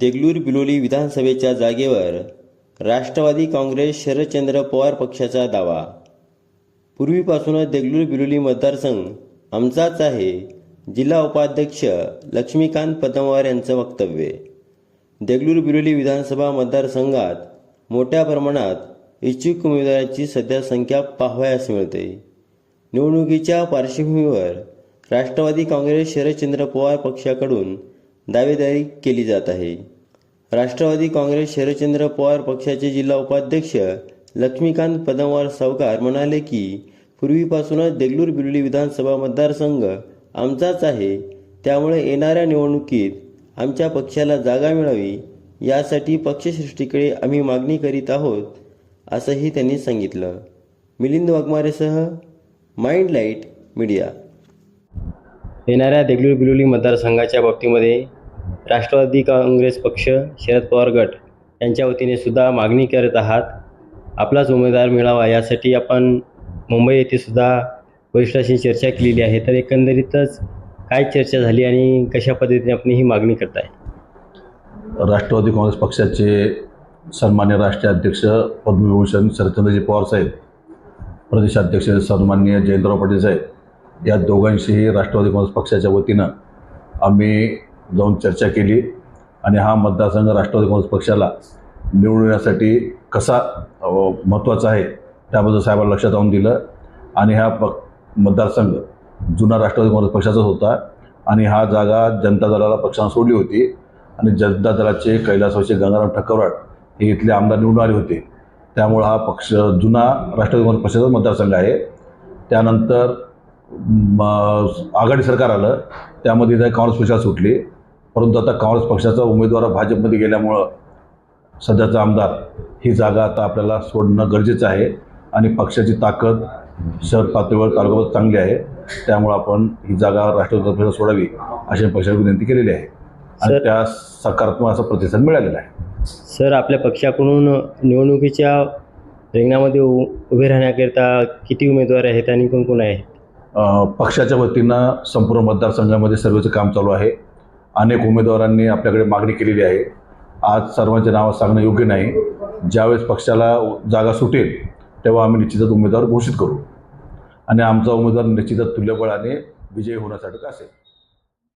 देगलूर बिलोली विधानसभेच्या जागेवर राष्ट्रवादी काँग्रेस शरदचंद्र पवार पक्षाचा दावा. पूर्वीपासूनच देगलूर बिलोली मतदारसंघ आमचाच आहे जिल्हा उपाध्यक्ष लक्ष्मीकांत पदमवार यांचं वक्तव्य. देगलूर बिलोली विधानसभा मतदारसंघात मोठ्या प्रमाणात इच्छुक उमेदवारांची सध्या संख्या पाहावयास मिळते. निवडणुकीच्या पार्श्वभूमीवर राष्ट्रवादी काँग्रेस शरदचंद्र पवार पक्षाकडून दावेदारी केली जात आहे. राष्ट्रवादी काँग्रेस शरदचंद्र पवार पक्षाचे जिल्हा उपाध्यक्ष लक्ष्मीकांत पदमवार सावकार म्हणाले की पूर्वीपासूनच देगलूर बिरुली विधानसभा मतदारसंघ आमचाच आहे. त्यामुळे येणाऱ्या निवडणुकीत आमच्या पक्षाला जागा मिळावी यासाठी पक्षसृष्टीकडे आम्ही मागणी करीत आहोत असंही त्यांनी सांगितलं. मिलिंद वाघमारेसह माइंड लाइट मीडिया. येणाऱ्या देगलूर बिलोली मतदारसंघाच्या बाबतीमध्ये राष्ट्रवादी काँग्रेस पक्ष शरद पवार गट यांच्या वतीने सुद्धा मागणी करत आहात. आपलाच उमेदवार मिळावा यासाठी आपण मुंबई येथे सुद्धा वरिष्ठांशी चर्चा केलेली आहे. तर एकंदरीतच काय चर्चा झाली आणि कशा पद्धतीने आपण ही मागणी करताय? राष्ट्रवादी काँग्रेस पक्षाचे सन्मान्य राष्ट्रीय अध्यक्ष पद्मविभूषण शरदचंद्रजी पवार साहेब प्रदेशाध्यक्ष सन्मान्य जयंतराव पाटील साहेब या दोघांशीही राष्ट्रवादी काँग्रेस पक्षाच्या वतीनं आम्ही जाऊन चर्चा केली आणि हा मतदारसंघ राष्ट्रवादी काँग्रेस पक्षाला निवडण्यासाठी कसा महत्त्वाचा आहे त्याबद्दल साहेबांना लक्षात आणून दिलं. आणि हा प मतदारसंघ जुना राष्ट्रवादी काँग्रेस पक्षाचाच होता आणि हा जागा जनता दलाला पक्षानं सोडली होती. आणि जनता दलाचे कैलासवाचे गंगाराम ठकवराट हे इथले आमदार निवडून आले होते. त्यामुळं हा पक्ष जुना राष्ट्रवादी काँग्रेस पक्षाचा मतदारसंघ आहे. त्यानंतर म, आघाडी सरकार आलं. त्यामध्ये काँग्रेस पक्षाला सुटली. परंतु आता काँग्रेस पक्षाचा उमेदवार भाजपमध्ये गेल्यामुळं सध्याचा आमदार ही जागा आता आपल्याला सोडणं गरजेचं आहे आणि पक्षाची ताकद शहर पातळीवर तालुक्यावर चांगली आहे. त्यामुळं आपण ही जागा राष्ट्रवादी सोडावी अशी पक्षाला विनंती केलेली आहे. आणि त्या सकारात्मक असा प्रतिसाद मिळालेला आहे. सर आपल्या पक्षाकडून निवडणुकीच्या रिंगणामध्ये उभे राहण्याकरिता किती उमेदवार आहेत आणि कोण कोण आहेत? पक्षाच्या वतीनं संपूर्ण मतदारसंघामध्ये सर्वेचं काम चालू आहे. अनेक उमेदवारांनी आपल्याकडे मागणी केलेली आहे. आज सर्वांचे नावं सांगणं योग्य नाही. ज्यावेळेस पक्षाला जागा सुटेल तेव्हा आम्ही निश्चितच उमेदवार घोषित करू. आणि आमचा उमेदवार निश्चितच तुल्यबळाने विजयी होण्यासाठी असेल.